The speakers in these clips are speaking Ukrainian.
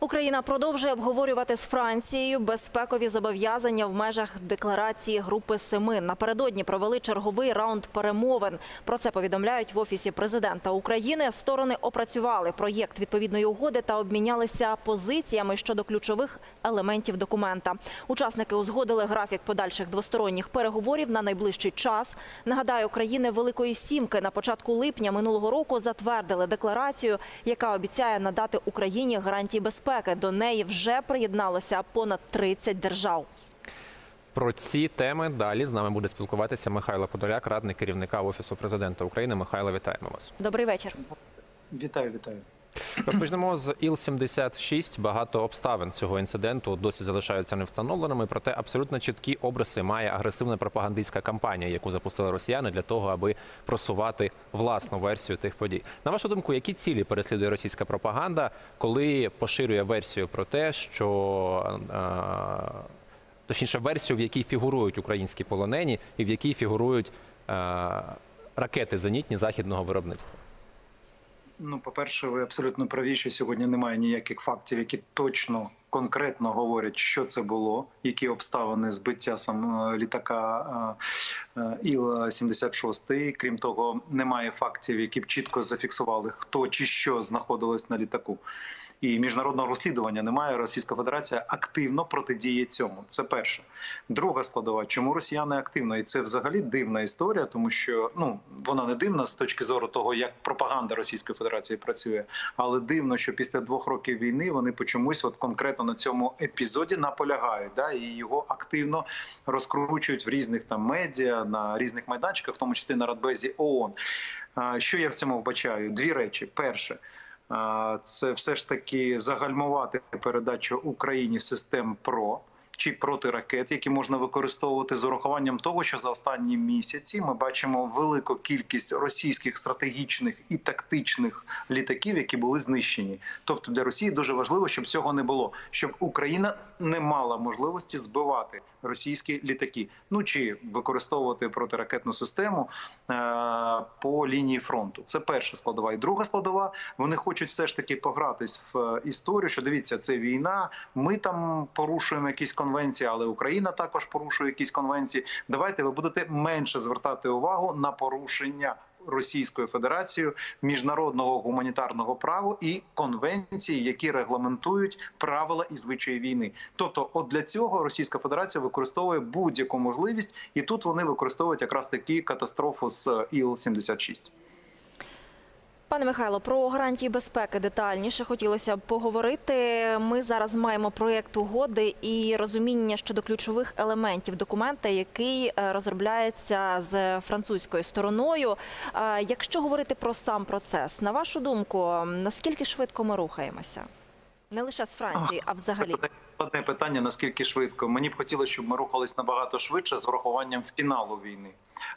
Україна продовжує обговорювати з Францією безпекові зобов'язання в межах декларації Групи Семи. Напередодні провели черговий раунд перемовин. Про це повідомляють в офісі президента України. Сторони опрацювали проєкт відповідної угоди та обмінялися позиціями щодо ключових елементів документа. Учасники узгодили графік подальших двосторонніх переговорів на найближчий час. Нагадаю, країни Великої Сімки на початку липня минулого року затвердили декларацію, яка обіцяє надати Україні гарантії безпеки. До неї вже приєдналося понад 30 держав. Про ці теми далі з нами буде спілкуватися Михайло Подоляк, радник керівника офісу президента України. Михайло, вітаємо вас. Добрий вечір. Вітаю, вітаю. Розпочнемо з Іл-76. Багато обставин цього інциденту досі залишаються невстановленими. Проте абсолютно чіткі обриси має агресивна пропагандистська кампанія, яку запустили росіяни для того, аби просувати власну версію тих подій. На вашу думку, які цілі переслідує російська пропаганда, коли поширює версію про те, що е, точніше версію, в якій фігурують українські полонені, і в якій фігурують е, ракети зенітні західного виробництва? Ну, по-перше, ви абсолютно праві, що сьогодні немає ніяких фактів, які точно конкретно говорять, що це було, які обставини збиття сам е, літака е, Іл-76. Крім того, немає фактів, які б чітко зафіксували, хто чи що знаходилось на літаку. І міжнародного розслідування немає. Російська Федерація активно протидіє цьому. Це перше. Друга складова, чому росіяни активно, і це взагалі дивна історія, тому що ну вона не дивна з точки зору того, як пропаганда Російської Федерації працює, але дивно, що після двох років війни вони по чомусь, от конкретно на цьому епізоді, наполягають, да і його активно розкручують в різних там медіа на різних майданчиках, в тому числі на Радбезі ООН. Що я в цьому вбачаю? Дві речі: перше. Це все ж таки загальмувати передачу Україні систем ПРО чи протиракет, які можна використовувати з урахуванням того, що за останні місяці ми бачимо велику кількість російських стратегічних і тактичних літаків, які були знищені. Тобто для Росії дуже важливо, щоб цього не було, щоб Україна не мала можливості збивати російські літаки, ну чи використовувати протиракетну систему е- по лінії фронту. Це перша складова. І друга складова. Вони хочуть все ж таки погратись в історію. Що дивіться, це війна. Ми там порушуємо якісь конвенції, але Україна також порушує якісь конвенції. Давайте ви будете менше звертати увагу на порушення. Російською Федерацією міжнародного гуманітарного права і конвенції, які регламентують правила і звичаї війни. Тобто, от для цього Російська Федерація використовує будь-яку можливість, і тут вони використовують якраз такі катастрофу з Іл-76. Пане Михайло, про гарантії безпеки детальніше хотілося б поговорити. Ми зараз маємо проєкт угоди і розуміння щодо ключових елементів документа, який е, розробляється з французькою стороною. Е, Якщо говорити про сам процес, на вашу думку, наскільки швидко ми рухаємося? Не лише з Францією, а взагалі. Одне питання: наскільки швидко? Мені б хотілося, щоб ми рухались набагато швидше з врахуванням фіналу війни.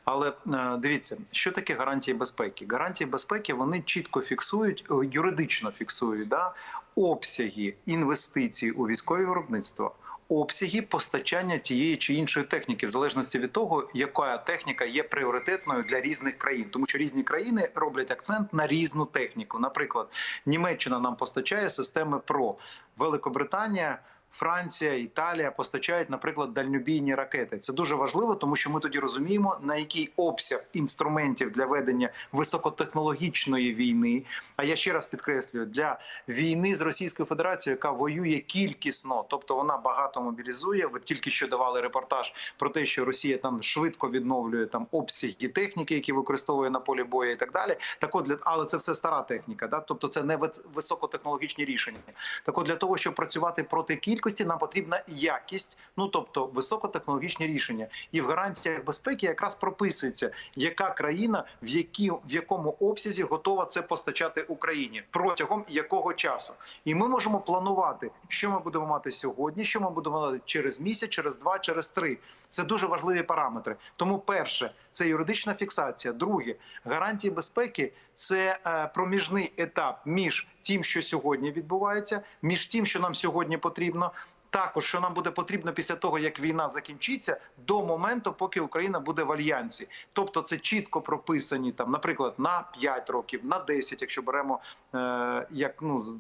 Але е, дивіться, що таке гарантії безпеки? Гарантії безпеки вони чітко фіксують, е, юридично фіксують да, обсяги інвестицій у військове виробництво. Обсяги постачання тієї чи іншої техніки, в залежності від того, яка техніка є пріоритетною для різних країн, тому що різні країни роблять акцент на різну техніку. Наприклад, Німеччина нам постачає системи ПРО, Великобританія. Франція, Італія постачають, наприклад, дальнобійні ракети. Це дуже важливо, тому що ми тоді розуміємо, на який обсяг інструментів для ведення високотехнологічної війни. А я ще раз підкреслюю, для війни з Російською Федерацією, яка воює кількісно, тобто вона багато мобілізує. Ви тільки що давали репортаж про те, що Росія там швидко відновлює там обсяги техніки, які використовує на полі бою, і так далі. Так от для але це все стара техніка, да тобто це не високотехнологічні рішення. Так от для того, щоб працювати проти кількості, кількості нам потрібна якість, ну тобто високотехнологічні рішення. І в гарантіях безпеки якраз прописується, яка країна в які в якому обсязі готова це постачати Україні протягом якого часу. І ми можемо планувати, що ми будемо мати сьогодні, що ми будемо мати через місяць, через два, через три. Це дуже важливі параметри. Тому, перше, це юридична фіксація. Друге, гарантії безпеки це е, проміжний етап між тим, що сьогодні відбувається, між тим, що нам сьогодні потрібно. Також що нам буде потрібно після того, як війна закінчиться, до моменту, поки Україна буде в альянсі. Тобто, це чітко прописані там, наприклад, на 5 років, на 10, якщо беремо е, як ну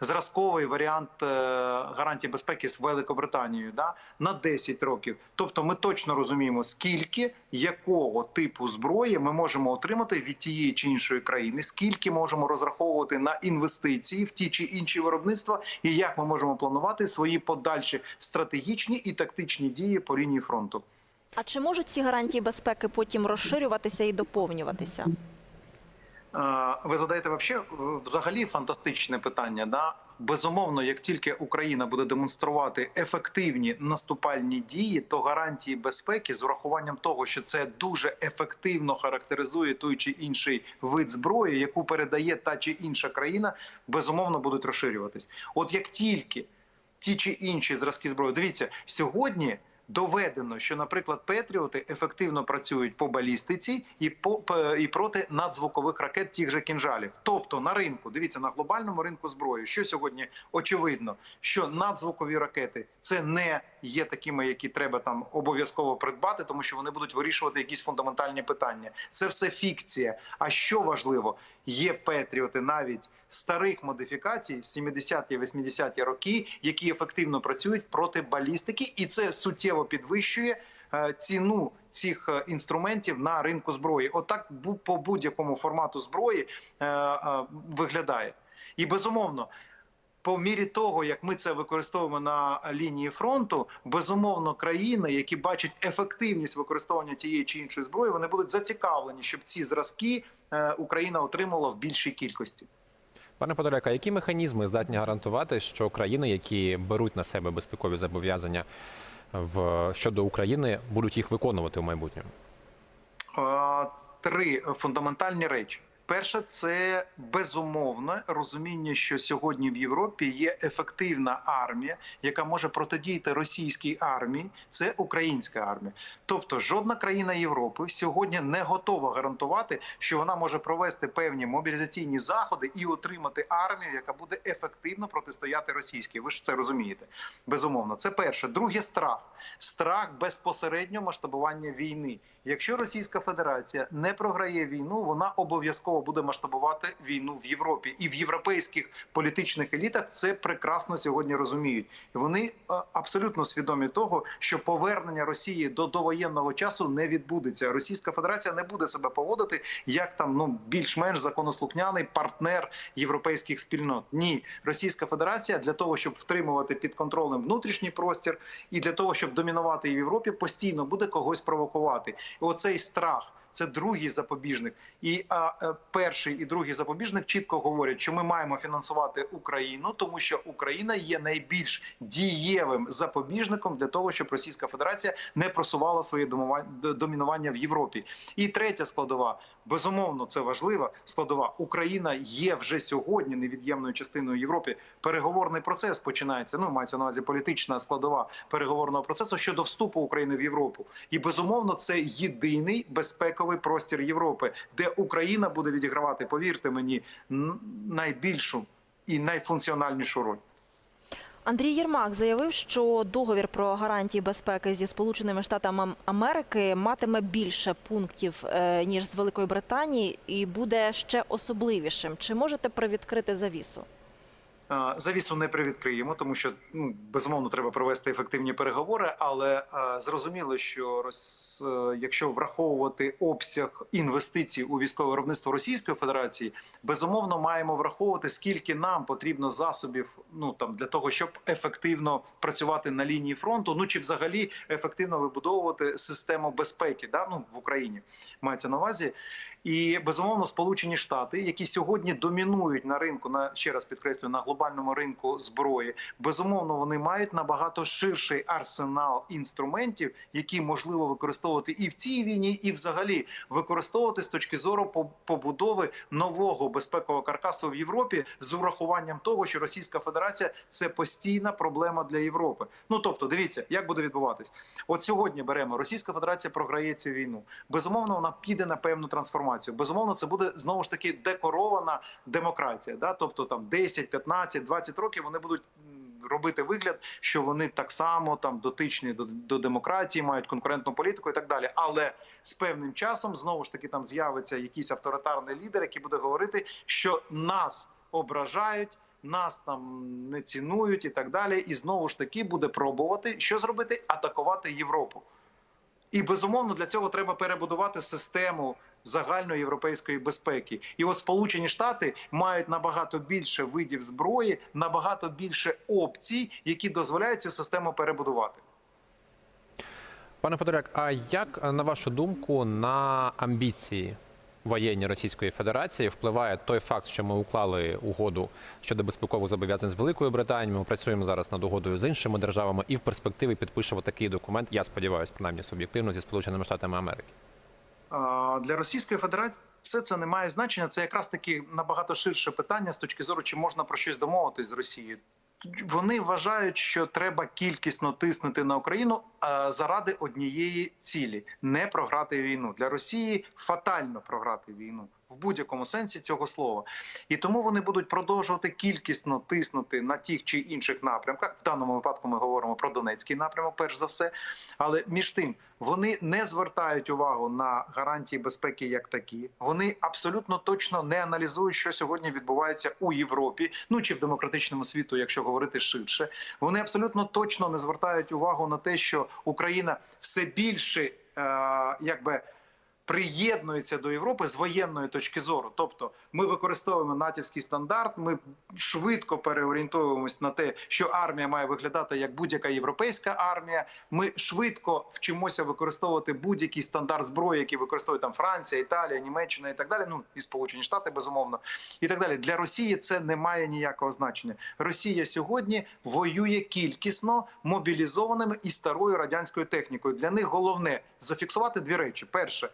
зразковий варіант е, гарантії безпеки з Великобританією, да на 10 років. Тобто, ми точно розуміємо, скільки якого типу зброї ми можемо отримати від тієї чи іншої країни, скільки можемо розраховувати на інвестиції в ті чи інші виробництва, і як ми можемо планувати свої подальші стратегічні і тактичні дії по лінії фронту. А чи можуть ці гарантії безпеки потім розширюватися і доповнюватися? Ви задаєте вообще взагалі фантастичне питання. Да? Безумовно, як тільки Україна буде демонструвати ефективні наступальні дії, то гарантії безпеки з урахуванням того, що це дуже ефективно характеризує той чи інший вид зброї, яку передає та чи інша країна, безумовно будуть розширюватись. От як тільки ті чи інші зразки зброї, дивіться сьогодні. Доведено, що, наприклад, Петріоти ефективно працюють по балістиці і по і проти надзвукових ракет тих же кінжалів. Тобто на ринку, дивіться на глобальному ринку зброї, що сьогодні очевидно, що надзвукові ракети це не є такими, які треба там обов'язково придбати, тому що вони будуть вирішувати якісь фундаментальні питання. Це все фікція. А що важливо, є Петріоти навіть старих модифікацій 70-ті, 80-ті роки, які ефективно працюють проти балістики, і це суттєво підвищує е, ціну цих е, інструментів на ринку зброї. Отак по будь-якому формату зброї е, виглядає. І безумовно. По мірі того, як ми це використовуємо на лінії фронту, безумовно, країни, які бачать ефективність використовування тієї чи іншої зброї, вони будуть зацікавлені, щоб ці зразки Україна отримала в більшій кількості. Пане Подоляка, які механізми здатні гарантувати, що країни, які беруть на себе безпекові зобов'язання в щодо України, будуть їх виконувати в майбутньому? Е, Три фундаментальні речі. Перше, це безумовне розуміння, що сьогодні в Європі є ефективна армія, яка може протидіяти російській армії. Це українська армія. Тобто, жодна країна Європи сьогодні не готова гарантувати, що вона може провести певні мобілізаційні заходи і отримати армію, яка буде ефективно протистояти російській. Ви ж це розумієте? Безумовно, це перше. Друге страх. Страх безпосереднього масштабування війни. Якщо Російська Федерація не програє війну, вона обов'язково буде масштабувати війну в Європі і в європейських політичних елітах це прекрасно сьогодні розуміють. І вони е, абсолютно свідомі того, що повернення Росії до довоєнного часу не відбудеться. Російська Федерація не буде себе поводити як там ну більш-менш законослухняний партнер європейських спільнот. Ні, Російська Федерація для того, щоб втримувати під контролем внутрішній простір, і для того, щоб домінувати в Європі, постійно буде когось провокувати. І оцей страх. Це другий запобіжник, і а, е, перший і другий запобіжник чітко говорять, що ми маємо фінансувати Україну, тому що Україна є найбільш дієвим запобіжником для того, щоб Російська Федерація не просувала своє домінування в Європі. І третя складова, безумовно, це важлива складова. Україна є вже сьогодні невід'ємною частиною Європи. Переговорний процес починається. Ну мається на увазі політична складова переговорного процесу щодо вступу України в Європу. І безумовно, це єдиний безпековий простір Європи, де Україна буде відігравати, повірте мені, найбільшу і найфункціональнішу роль. Андрій Єрмак заявив, що договір про гарантії безпеки зі Сполученими Штатами Америки матиме більше пунктів е, ніж з Великої Британії, і буде ще особливішим. Чи можете привідкрити завісу? Завісу не привідкриємо, тому що ну безумовно треба провести ефективні переговори. Але е, зрозуміло, що роз, е, якщо враховувати обсяг інвестицій у військове виробництво Російської Федерації, безумовно маємо враховувати скільки нам потрібно засобів, ну там для того, щоб ефективно працювати на лінії фронту, ну чи взагалі ефективно вибудовувати систему безпеки, да ну в Україні мається на увазі. І безумовно, Сполучені Штати, які сьогодні домінують на ринку, на ще раз підкреслюю, на глобальному ринку зброї, безумовно, вони мають набагато ширший арсенал інструментів, які можливо використовувати і в цій війні, і взагалі використовувати з точки зору по- побудови нового безпекового каркасу в Європі з урахуванням того, що Російська Федерація це постійна проблема для Європи. Ну тобто, дивіться, як буде відбуватись. От сьогодні беремо Російська Федерація програє цю війну. Безумовно, вона піде на певну трансформацію. Безумовно, це буде знову ж таки декорована демократія. Да? Тобто там 10, 15, 20 років вони будуть робити вигляд, що вони так само там дотичні до, до демократії, мають конкурентну політику і так далі. Але з певним часом знову ж таки там з'явиться якийсь авторитарний лідер, який буде говорити, що нас ображають. Нас там не цінують і так далі, і знову ж таки буде пробувати що зробити атакувати Європу. І безумовно для цього треба перебудувати систему загальної європейської безпеки. І от Сполучені Штати мають набагато більше видів зброї, набагато більше опцій, які дозволяють цю систему перебудувати. Пане Подоляк, а як на вашу думку на амбіції воєнні Російської Федерації впливає той факт, що ми уклали угоду щодо безпекових зобов'язань з Великою Британією? Ми працюємо зараз над угодою з іншими державами, і в перспективі підпишемо такий документ. Я сподіваюся, принаймні суб'єктивно зі Сполученими Штатами Америки. Для Російської Федерації все це не має значення. Це якраз таки набагато ширше питання з точки зору, чи можна про щось домовитись з Росією. Вони вважають, що треба кількісно тиснути на Україну заради однієї цілі не програти війну для Росії. Фатально програти війну в будь-якому сенсі цього слова, і тому вони будуть продовжувати кількісно тиснути на тих чи інших напрямках. В даному випадку ми говоримо про Донецький напрямок, перш за все. Але між тим вони не звертають увагу на гарантії безпеки як такі. Вони абсолютно точно не аналізують, що сьогодні відбувається у Європі, ну чи в демократичному світу, якщо говорити ширше. Вони абсолютно точно не звертають увагу на те, що Україна все більше е, якби. Приєднується до Європи з воєнної точки зору, тобто ми використовуємо натівський стандарт. Ми швидко переорієнтовуємось на те, що армія має виглядати як будь-яка європейська армія. Ми швидко вчимося використовувати будь-який стандарт зброї, який використовує там Франція, Італія, Німеччина і так далі. Ну і Сполучені Штати, безумовно, і так далі. Для Росії це не має ніякого значення. Росія сьогодні воює кількісно мобілізованими і старою радянською технікою. Для них головне зафіксувати дві речі: перше.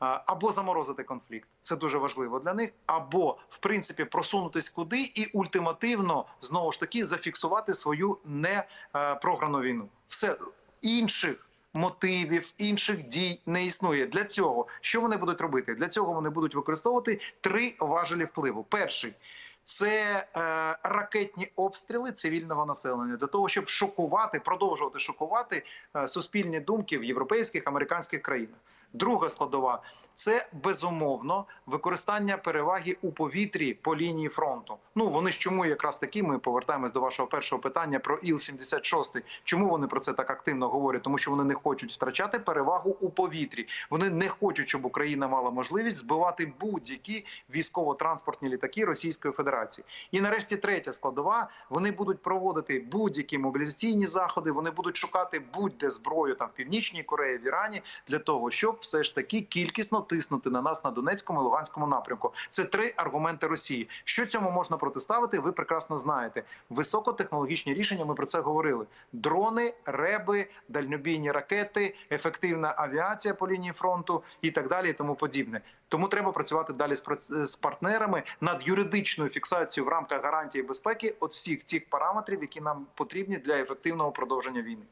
Або заморозити конфлікт, це дуже важливо для них, або в принципі просунутись куди і ультимативно знову ж таки зафіксувати свою не е, війну. Все інших мотивів, інших дій не існує. Для цього що вони будуть робити? Для цього вони будуть використовувати три важелі впливу. Перший це е, ракетні обстріли цивільного населення для того, щоб шокувати, продовжувати шокувати е, суспільні думки в європейських американських країнах. Друга складова це безумовно використання переваги у повітрі по лінії фронту. Ну вони ж чому якраз такі. Ми повертаємось до вашого першого питання про іл 76 Чому вони про це так активно говорять? Тому що вони не хочуть втрачати перевагу у повітрі. Вони не хочуть, щоб Україна мала можливість збивати будь-які військово-транспортні літаки Російської Федерації. І нарешті третя складова. Вони будуть проводити будь-які мобілізаційні заходи. Вони будуть шукати будь-де зброю там в північній Кореї, в Ірані для того, щоб все ж таки кількісно тиснути на нас на Донецькому і Луганському напрямку. Це три аргументи Росії. Що цьому можна протиставити? Ви прекрасно знаєте. Високотехнологічні рішення. Ми про це говорили: дрони, реби, дальнобійні ракети, ефективна авіація по лінії фронту і так далі, і тому подібне. Тому треба працювати далі з партнерами над юридичною фіксацією в рамках гарантії безпеки от всіх цих параметрів, які нам потрібні для ефективного продовження війни.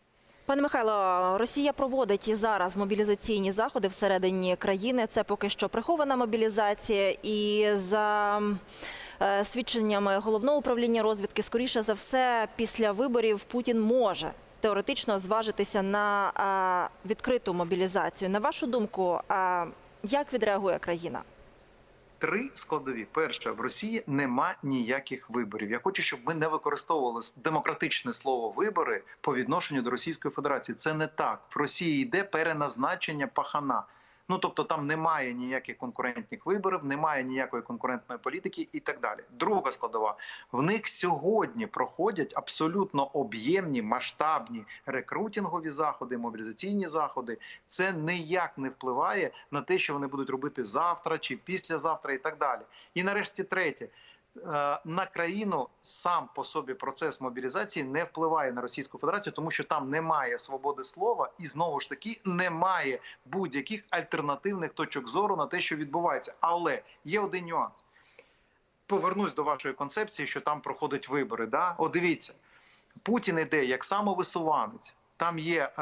Пане Михайло, Росія проводить зараз мобілізаційні заходи всередині країни. Це поки що прихована мобілізація, і за е, свідченнями головного управління розвідки, скоріше за все, після виборів Путін може теоретично зважитися на е, відкриту мобілізацію. На вашу думку, е, як відреагує країна? Три складові: перше, в Росії нема ніяких виборів. Я хочу, щоб ми не використовували демократичне слово вибори по відношенню до Російської Федерації. Це не так. В Росії йде переназначення пахана. Ну тобто там немає ніяких конкурентних виборів, немає ніякої конкурентної політики і так далі. Друга складова в них сьогодні проходять абсолютно об'ємні масштабні рекрутингові заходи, мобілізаційні заходи. Це ніяк не впливає на те, що вони будуть робити завтра чи післязавтра, і так далі. І нарешті третє. Е, На країну сам по собі процес мобілізації не впливає на Російську Федерацію, тому що там немає свободи слова і знову ж таки немає будь-яких альтернативних точок зору на те, що відбувається. Але є один нюанс. Повернусь до вашої концепції, що там проходять вибори. Да? О, дивіться, Путін іде як самовисуванець. Там є е,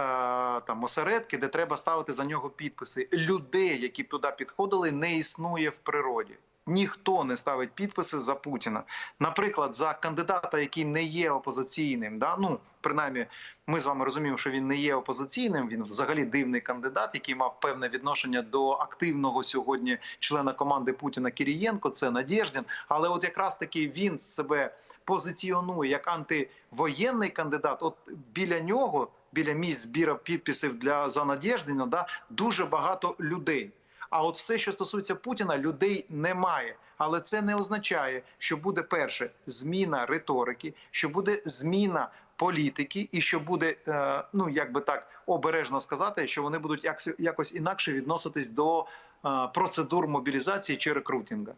там осередки, де треба ставити за нього підписи. Людей, які б туди підходили, не існує в природі. Ніхто не ставить підписи за Путіна. Наприклад, за кандидата, який не є опозиційним, да ну принаймні, ми з вами розуміємо, що він не є опозиційним. Він взагалі дивний кандидат, який мав певне відношення до активного сьогодні члена команди Путіна Кірієнко. Це Надєждін. Але от якраз таки він себе позиціонує як антивоєнний кандидат. От біля нього, біля місць збіра підписів для за Надєждіна, да дуже багато людей. А от все, що стосується Путіна, людей немає. Але це не означає, що буде перше зміна риторики, що буде зміна політики, і що буде, е, ну як би так обережно сказати, що вони будуть якось, інакше відноситись до е, процедур мобілізації чи рекрутинга.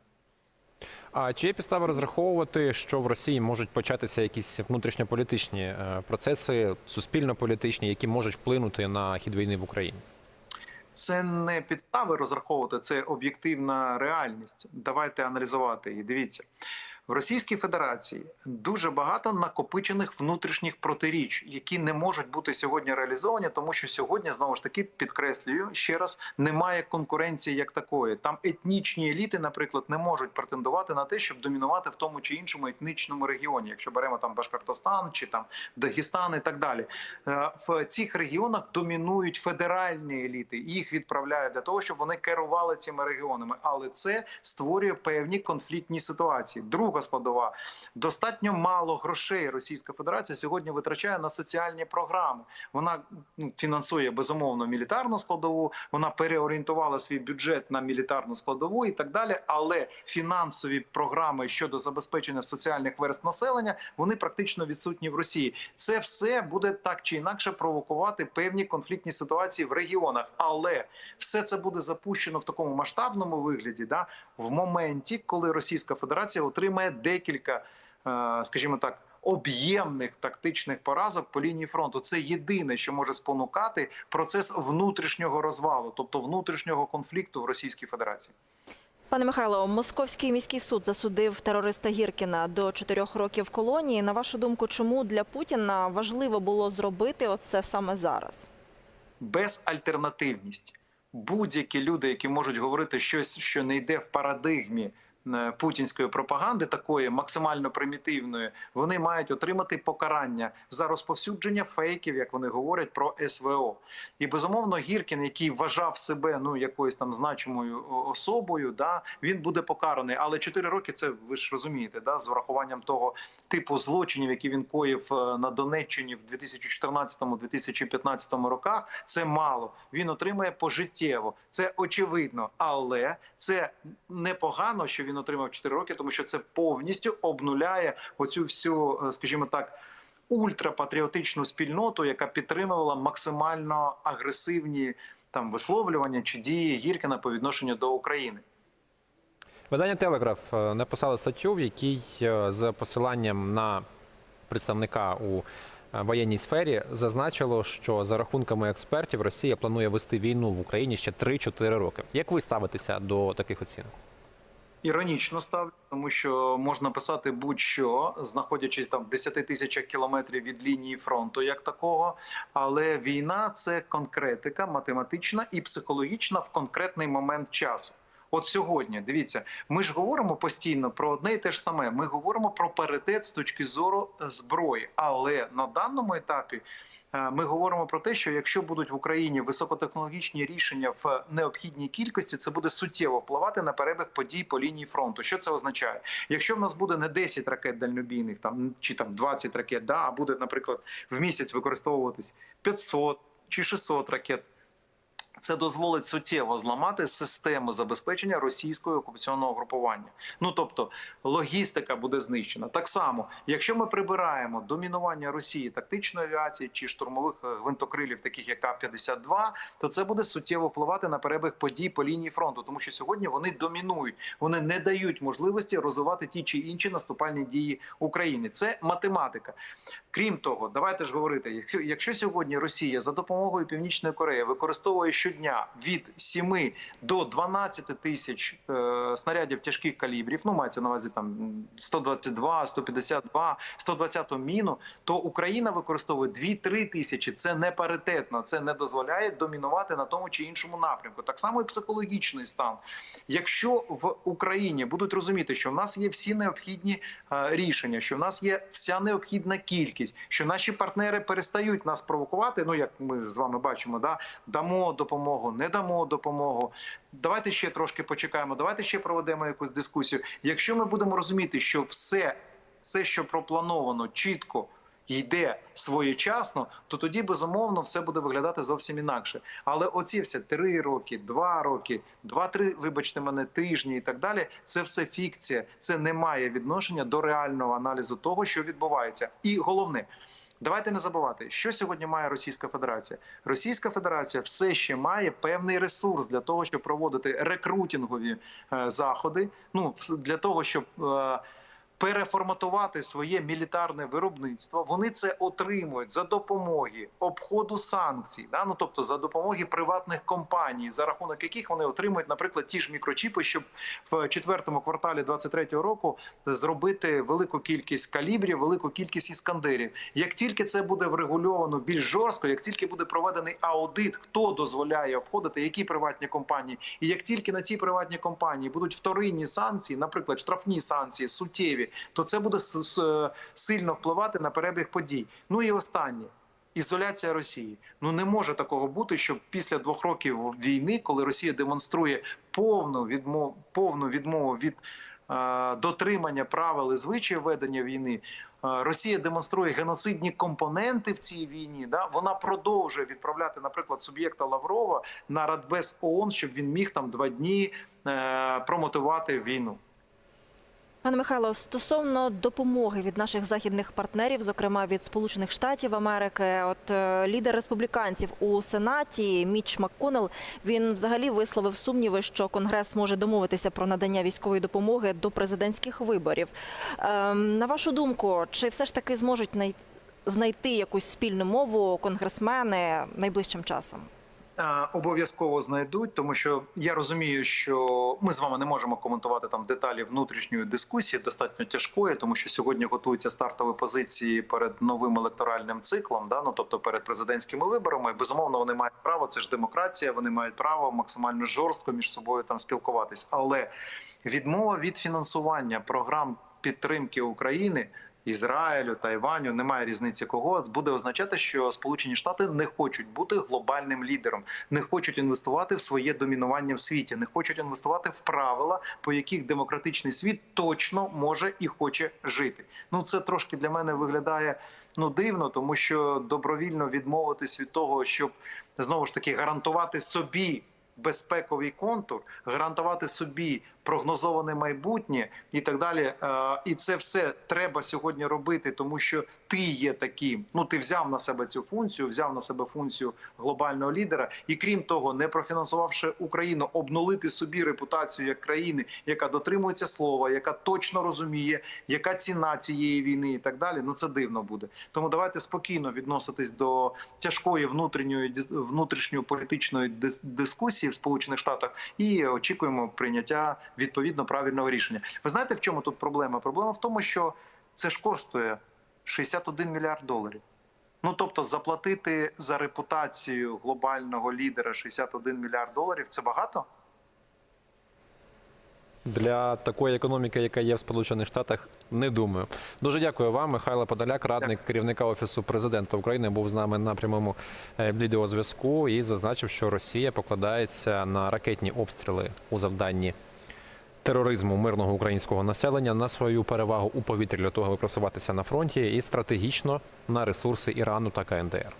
А чи є підстави розраховувати, що в Росії можуть початися якісь внутрішньополітичні е, процеси, суспільно-політичні, які можуть вплинути на хід війни в Україні? Це не підстави розраховувати, це об'єктивна реальність. Давайте аналізувати її. Дивіться. В Російській Федерації дуже багато накопичених внутрішніх протиріч, які не можуть бути сьогодні реалізовані, тому що сьогодні знову ж таки підкреслюю ще раз, немає конкуренції як такої. Там етнічні еліти, наприклад, не можуть претендувати на те, щоб домінувати в тому чи іншому етнічному регіоні, якщо беремо там Башкортостан чи там Дагестан і так далі. Е, В цих регіонах домінують федеральні еліти. Їх відправляють для того, щоб вони керували цими регіонами, але це створює певні конфліктні ситуації. Друга складова достатньо мало грошей. Російська Федерація сьогодні витрачає на соціальні програми. Вона ну, фінансує безумовно мілітарну складову. Вона переорієнтувала свій бюджет на мілітарну складову і так далі. Але фінансові програми щодо забезпечення соціальних верст населення вони практично відсутні в Росії. Це все буде так чи інакше провокувати певні конфліктні ситуації в регіонах. Але все це буде запущено в такому масштабному вигляді, да в моменті, коли Російська Федерація отримає декілька, е, скажімо так. Об'ємних тактичних поразок по лінії фронту це єдине, що може спонукати процес внутрішнього розвалу, тобто внутрішнього конфлікту в Російській Федерації. Пане Михайло, Московський міський суд засудив терориста Гіркіна до чотирьох років колонії. На вашу думку, чому для Путіна важливо було зробити оце саме зараз? Безальтернативність. Будь-які люди, які можуть говорити щось, що не йде в парадигмі путінської пропаганди, такої максимально примітивної, вони мають отримати покарання за розповсюдження фейків, як вони говорять про СВО. І безумовно, Гіркін, який вважав себе ну якоюсь там значимою особою, да він буде покараний. Але 4 роки це ви ж розумієте, да, з врахуванням того типу злочинів, які він коїв е, на Донеччині в 2014-2015 роках. Це мало. Він отримає пожиттєво. Це очевидно, але це непогано, що він отримав 4 роки, тому що це повністю обнуляє оцю всю, е, скажімо так. Ультрапатріотичну спільноту, яка підтримувала максимально агресивні там висловлювання чи дії Гіркіна по відношенню до України. Видання Телеграф е, написало статтю, в якій е, з посиланням на представника у воєнній сфері зазначило, що за рахунками експертів Росія планує вести війну в Україні ще 3-4 роки. Як ви ставитеся до таких оцінок? Іронічно ставлю, тому що можна писати будь-що, знаходячись там в 10 тисячах кілометрів від лінії фронту, як такого. Але війна це конкретика, математична і психологічна в конкретний момент часу. От сьогодні, дивіться, ми ж говоримо постійно про одне і те ж саме. Ми говоримо про паритет з точки зору е, зброї. Але на даному етапі е, ми говоримо про те, що якщо будуть в Україні високотехнологічні рішення в необхідній кількості, це буде суттєво впливати на перебіг подій по лінії фронту. Що це означає? Якщо в нас буде не 10 ракет дальнобійних, там чи там 20 ракет, да, а буде, наприклад, в місяць використовуватись 500 чи 600 ракет. Це дозволить суттєво зламати систему забезпечення російського окупаційного групування. Ну тобто логістика буде знищена. Так само, якщо ми прибираємо домінування Росії тактичної авіації чи штурмових е, гвинтокрилів, таких як К-52, то це буде суттєво впливати на перебіг подій по лінії фронту, тому що сьогодні вони домінують, вони не дають можливості розвивати ті чи інші наступальні дії України. Це математика. Крім того, давайте ж говорити, якщо, сьогодні Росія за допомогою Північної Кореї використовує щодня від 7 до 12 тисяч е, снарядів тяжких калібрів, ну мається на увазі там 122, 152, 120 міну, то Україна використовує 2-3 тисячі. Це не паритетно, це не дозволяє домінувати на тому чи іншому напрямку. Так само і психологічний стан. Якщо в Україні будуть розуміти, що в нас є всі необхідні е, рішення, що в нас є вся необхідна кількість, що наші партнери перестають нас провокувати. Ну як ми з вами бачимо, да дамо допомогу, не дамо допомогу. Давайте ще трошки почекаємо. Давайте ще проведемо якусь дискусію. Якщо ми будемо розуміти, що все, все, що проплановано, чітко. Йде своєчасно, то тоді безумовно все буде виглядати зовсім інакше. Але оці все три роки, два роки, два-три, вибачте мене, тижні і так далі. Це все фікція. Це не має відношення до реального аналізу того, що відбувається. І головне. Давайте не забувати, що сьогодні має Російська Федерація. Російська Федерація все ще має певний ресурс для того, щоб проводити рекрутингові е, заходи. Ну для того, щоб е, переформатувати своє мілітарне виробництво. Вони це отримують за допомоги обходу санкцій, да? ну тобто за допомоги приватних компаній, за рахунок яких вони отримують, наприклад, ті ж мікрочіпи, щоб в четвертому кварталі 23-го року зробити велику кількість калібрів, велику кількість іскандерів. Як тільки це буде врегульовано більш жорстко, як тільки буде проведений аудит, хто дозволяє обходити, які приватні компанії, і як тільки на ці приватні компанії будуть вторинні санкції, наприклад, штрафні санкції, суттєві, то це буде сильно впливати на перебіг подій. Ну і останнє. Ізоляція Росії ну не може такого бути, щоб після двох років війни, коли Росія демонструє повну відмову, повну відмову від е, дотримання правил і звичаїв ведення війни, е, Росія демонструє геноцидні компоненти в цій війні. Да? Вона продовжує відправляти, наприклад, суб'єкта Лаврова на Радбез ООН, щоб він міг там два дні е, промотивувати війну. Пане Михайло, стосовно допомоги від наших західних партнерів, зокрема від Сполучених Штатів Америки, от е, лідер республіканців у Сенаті Міч МакКоннелл, він взагалі висловив сумніви, що Конгрес може домовитися про надання військової допомоги до президентських виборів. Ем, на вашу думку, чи все ж таки зможуть най- знайти якусь спільну мову конгресмени найближчим часом? Обов'язково знайдуть, тому що я розумію, що ми з вами не можемо коментувати там деталі внутрішньої дискусії, достатньо тяжкої, тому що сьогодні готуються стартові позиції перед новим електоральним циклом, да ну тобто перед президентськими виборами. Безумовно, вони мають право. Це ж демократія. Вони мають право максимально жорстко між собою там спілкуватись. Але відмова від фінансування програм підтримки України. Ізраїлю, Тайваню, немає різниці кого буде означати, що Сполучені Штати не хочуть бути глобальним лідером, не хочуть інвестувати в своє домінування в світі, не хочуть інвестувати в правила, по яких демократичний світ точно може і хоче жити. Ну це трошки для мене виглядає ну дивно, тому що добровільно відмовитись від того, щоб знову ж таки гарантувати собі. Безпековий контур, гарантувати собі прогнозоване майбутнє і так далі. Е, І це все треба сьогодні робити, тому що ти є таким. Ну ти взяв на себе цю функцію, взяв на себе функцію глобального лідера, і крім того, не профінансувавши Україну, обнулити собі репутацію як країни, яка дотримується слова, яка точно розуміє, яка ціна цієї війни, і так далі. Ну це дивно буде. Тому давайте спокійно відноситись до тяжкої внутрішньої внутрішньополітичної дис- дискусії в Сполучених Штатах і очікуємо прийняття відповідно правильного рішення. Ви знаєте, в чому тут проблема? Проблема в тому, що це ж коштує 61 мільярд доларів. Ну тобто, заплатити за репутацію глобального лідера 61 мільярд доларів це багато. Для такої економіки, яка є в Сполучених Штатах, не думаю. Дуже дякую вам, Михайло Подоляк, радник керівника офісу президента України, був з нами на прямому е, відеозв'язку і зазначив, що Росія покладається на ракетні обстріли у завданні тероризму мирного українського населення на свою перевагу у повітрі для того, аби просуватися на фронті, і стратегічно на ресурси Ірану та КНДР.